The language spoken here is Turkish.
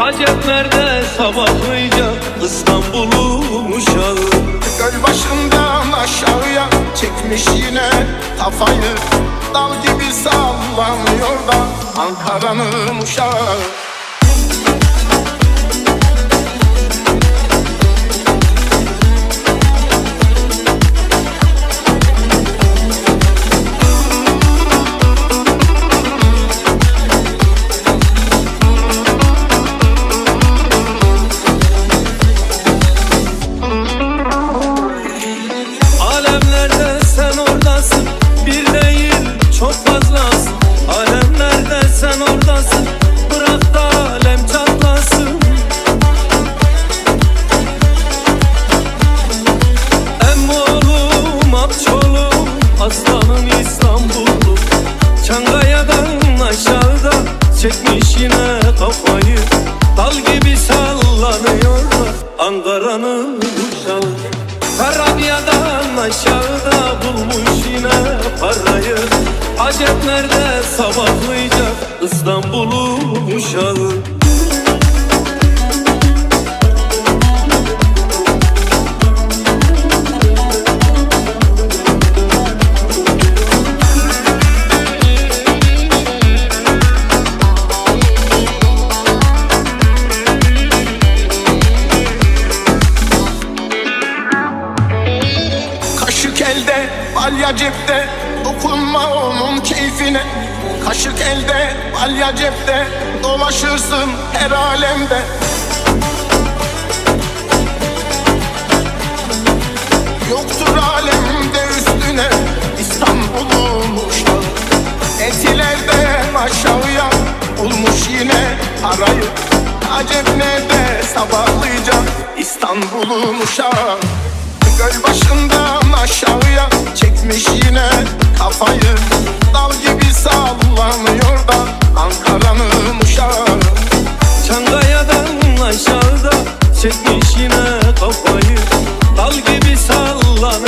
Acep nerede sabahlayacak İstanbul'un uşağı Göl başından aşağıya çekmiş yine kafayı. Dal gibi sallanıyor da Ankara'nın uşağı Alemlerde sen oradasın Bir değil çok fazlasın. Alemlerde sen oradasın Bırak da alem çatlasın. Emmoğlum, Apçolum Aslanım İstanbul'um Çankaya'dan aşağıda Çekmiş yine kafayı. Dal gibi sallanıyorlar Ankara'nın uşağı. Karabiyadan aşağıda bulmuş yine parayı. Acep nerede sabahlayacak? İstanbul'un uşağı Kaşık elde, balya cepte. Dokunma onun keyfine. Kaşık elde, balya cepte. Dolaşırsın her alemde. Yoktur alemde üstüne. İstanbul'un uşağı Etilerden aşağıya Bulmuş yine parayı Acep nerede? Sabahlayacak İstanbul'un uşağı Göl başından aşağıya çekmiş yine kafayı. Dal gibi sallanıyor da Ankara'nın uşağı. Çankaya'dan aşağıda çekmiş yine kafayı.